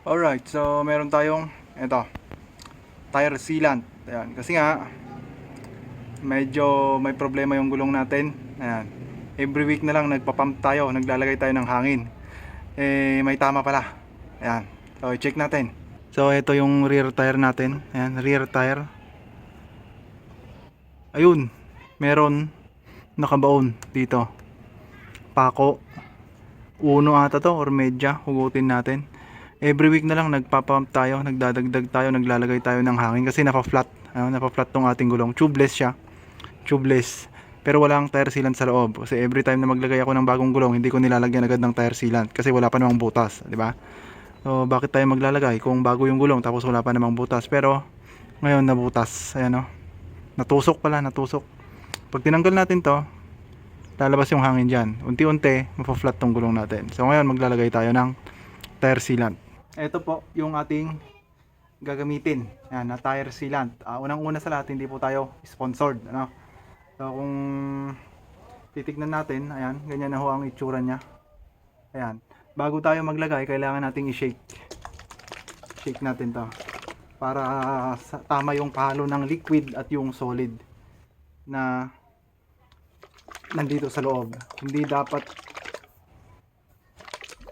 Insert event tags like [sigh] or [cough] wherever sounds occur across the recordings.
Alright, so meron tayong ito, tire sealant. Ayan, kasi nga medyo may problema yung gulong natin. Ayan. Every week na lang nagpa-pump tayo, naglalagay tayo ng hangin. Eh may tama pala. Ayan. So check natin. So ito yung rear tire natin. Ayan, rear tire. Ayun, meron nakabaon dito. Pako. Uno ata to or medya, hugutin natin every week na lang nagpapump tayo, nagdadagdag tayo, naglalagay tayo ng hangin kasi napa-flat. Ano, napa-flat tong ating gulong. Tubeless siya. Tubeless. Pero wala ang tire sealant sa loob. Kasi every time na maglagay ako ng bagong gulong, hindi ko nilalagyan agad ng tire sealant kasi wala pa namang butas, di ba? So, bakit tayo maglalagay kung bago yung gulong tapos wala pa namang butas? Pero ngayon nabutas. Ayan oh. Natusok pala, natusok. Pag tinanggal natin 'to, lalabas yung hangin diyan. Unti-unti, mapa-flat tong gulong natin. So ngayon maglalagay tayo ng tire sealant. Ito po yung ating gagamitin. Yan, na tire sealant. Ah, unang-una sa lahat, hindi po tayo sponsored. Ano? So, kung titignan natin, ayan, ganyan na ho ang itsura niya. Ayan. Bago tayo maglagay, kailangan nating i-shake. Shake natin to para sa, tama yung palo ng liquid at yung solid na nandito sa loob. Hindi dapat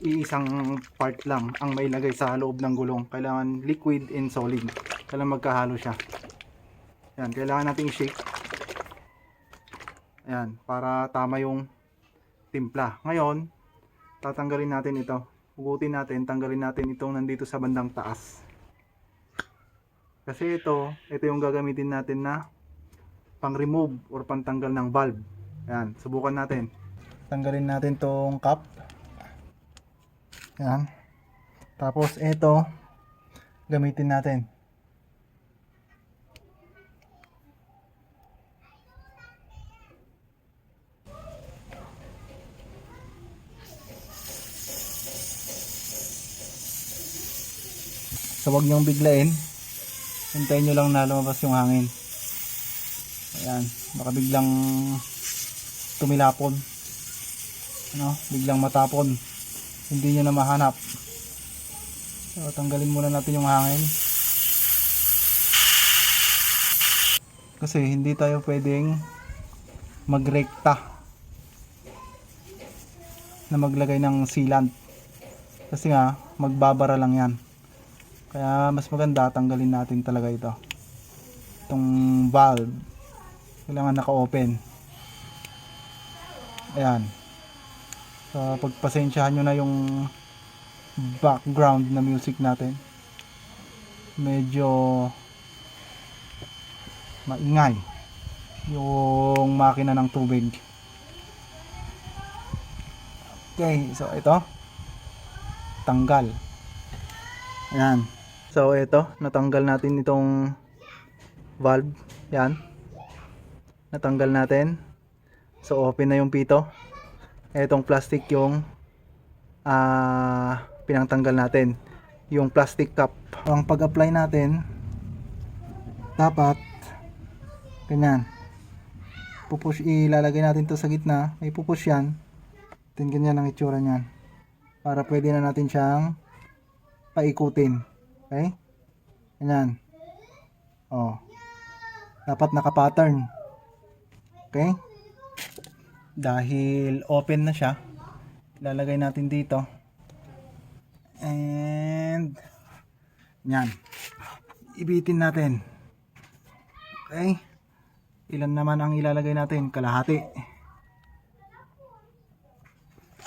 iisang part lang ang mailagay sa loob ng gulong. Kailangan liquid and solid. Kailangan magkahalo siya. Yan, kailangan nating shake. Ayan, para tama yung timpla. Ngayon, tatanggalin natin ito. Hugutin natin, tanggalin natin itong nandito sa bandang taas. Kasi ito, ito yung gagamitin natin na pang-remove or pantanggal ng valve. Ayan, subukan natin. Tanggalin natin tong cap. Yan. Tapos ito gamitin natin. So wag niyong biglain. Hintayin niyo lang na lumabas yung hangin. Ayan, baka biglang tumilapon. Ano, biglang matapon hindi nyo na mahanap. So tanggalin muna natin yung hangin. Kasi hindi tayo pwedeng magrekta na maglagay ng sealant. Kasi nga magbabara lang yan. Kaya mas maganda tanggalin natin talaga ito. Itong valve. Kailangan naka open ayan So, pagpasensyahan nyo na yung background na music natin. Medyo maingay yung makina ng tubig. Okay, so ito tanggal. Ayan. So ito, natanggal natin itong valve. Yan. Natanggal natin. So open na yung pito etong plastic yung ah pinangtanggal natin. Yung plastic cup. Ang pag-apply natin dapat ganyan. Pupush ilalagay natin to sa gitna. May pupush yan. Then ganyan ang itsura niyan. Para pwede na natin siyang paikutin. Okay? Ganyan. Oh. Dapat naka pattern okay dahil open na siya. Lalagay natin dito. And yan. Ibitin natin. Okay. Ilan naman ang ilalagay natin? Kalahati.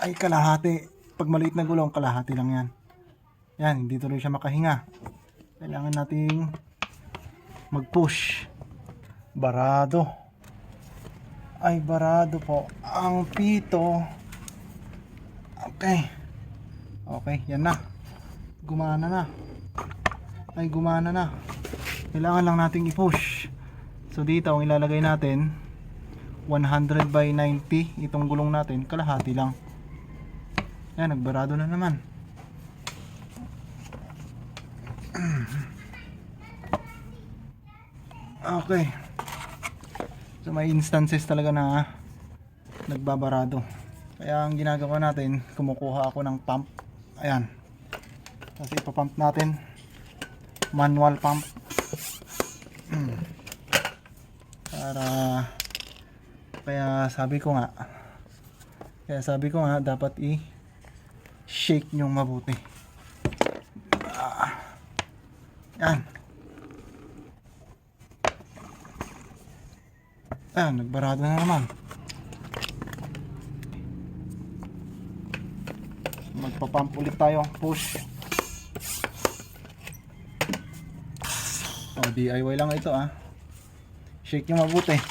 Ay kalahati. Pag maliit na gulong kalahati lang yan. Yan hindi tuloy siya makahinga. Kailangan nating mag push barado ay barado po. Ang pito. Okay. Okay yan na. Gumana na. Ay gumana na. Kailangan lang nating i-push. So dito ang ilalagay natin 100 by 90 itong gulong natin kalahati lang. Yan nagbarado na naman. [clears throat] Okay So may instances talaga na nagbabarado. Kaya ang ginagawa natin, kumukuha ako ng pump. Ayan. Kasi ipapump natin. Manual pump. Hmm. Para kaya sabi ko nga kaya sabi ko nga dapat i shake nyo mabuti. Ah. Yan. Ayan, nagbarado na naman. Magpapump ulit tayo. Push. Oh, DIY lang ito ah. Shake nyo mabuti.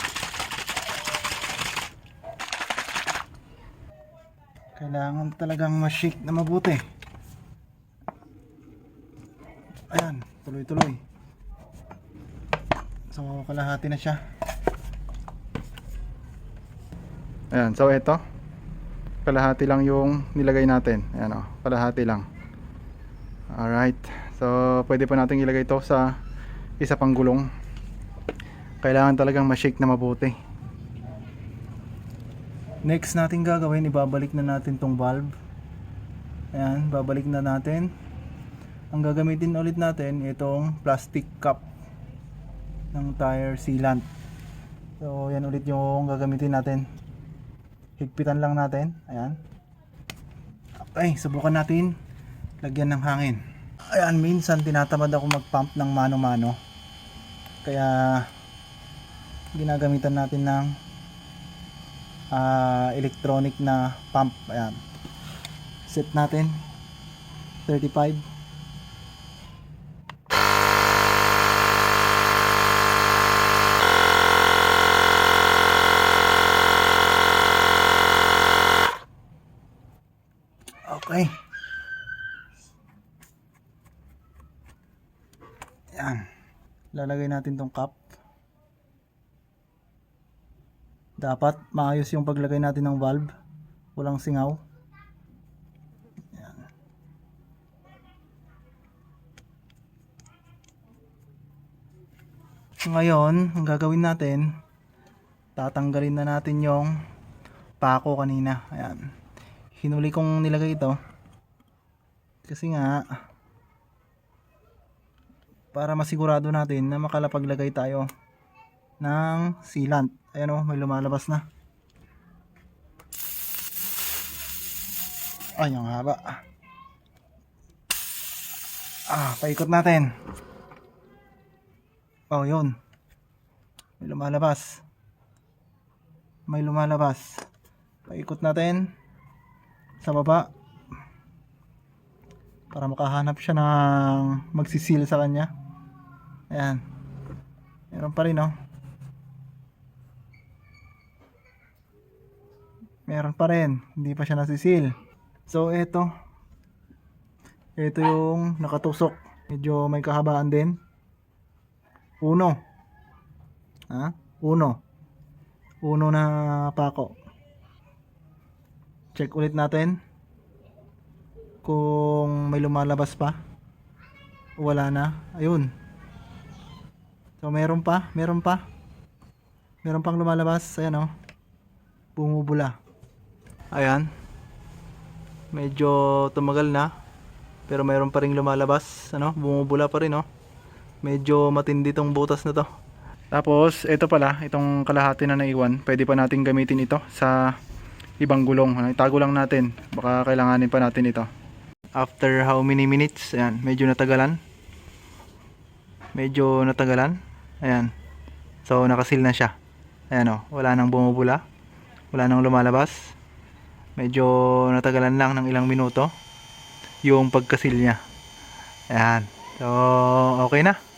Kailangan talagang ma-shake na mabuti. Ayan, tuloy-tuloy. So, kalahati na siya. Ayan, so ito. Kalahati lang yung nilagay natin. Ayan o, kalahati lang. Alright. So, pwede pa natin ilagay ito sa isa pang gulong. Kailangan talagang ma-shake na mabuti. Next natin gagawin, ibabalik na natin tong valve. Ayan, babalik na natin. Ang gagamitin ulit natin, itong plastic cup ng tire sealant. So, yan ulit yung gagamitin natin. Higpitan lang natin. Ayan. Okay, subukan natin lagyan ng hangin. Ayan, minsan tinatamad ako mag-pump ng mano-mano. Kaya ginagamitan natin ng ah, electronic na pump. Ayan. Set natin 35. Okay. Yan. Lalagay natin tong cup. Dapat maayos yung paglagay natin ng valve. Walang singaw. Yan. Ngayon, ang gagawin natin, tatanggalin na natin yung pako kanina. Ayan hinuli kong nilagay ito kasi nga para masigurado natin na makalapaglagay tayo ng sealant. Ayan o may lumalabas na. Ay ang haba. Ah paikot natin. Oh yun. May lumalabas. May lumalabas. Paikot natin sa baba. Para makahanap siya ng magsisil sa kanya ayan. Meron pa rin oh. Meron pa rin. Hindi pa siya nasisil so eto. Ito yung nakatusok. Medyo may kahabaan din. Uno. Ha? Uno. Uno na pako. Check ulit natin. Kung may lumalabas pa. Wala na. Ayun so meron pa meron pa meron pang lumalabas ayan o bumubula ayan medyo tumagal na pero meron pa ring lumalabas ano bumubula pa rin oh medyo matindi tong butas na to tapos ito pala itong kalahati na naiwan pwede pa natin gamitin ito sa ibang gulong. Ano, itago lang natin. Baka kailanganin pa natin ito. After how many minutes? Ayan, medyo natagalan. Medyo natagalan. Ayan. So, nakasil na siya. Ayan o, wala nang bumubula. Wala nang lumalabas. Medyo natagalan lang ng ilang minuto yung pagkasil niya. Ayan. So, okay na.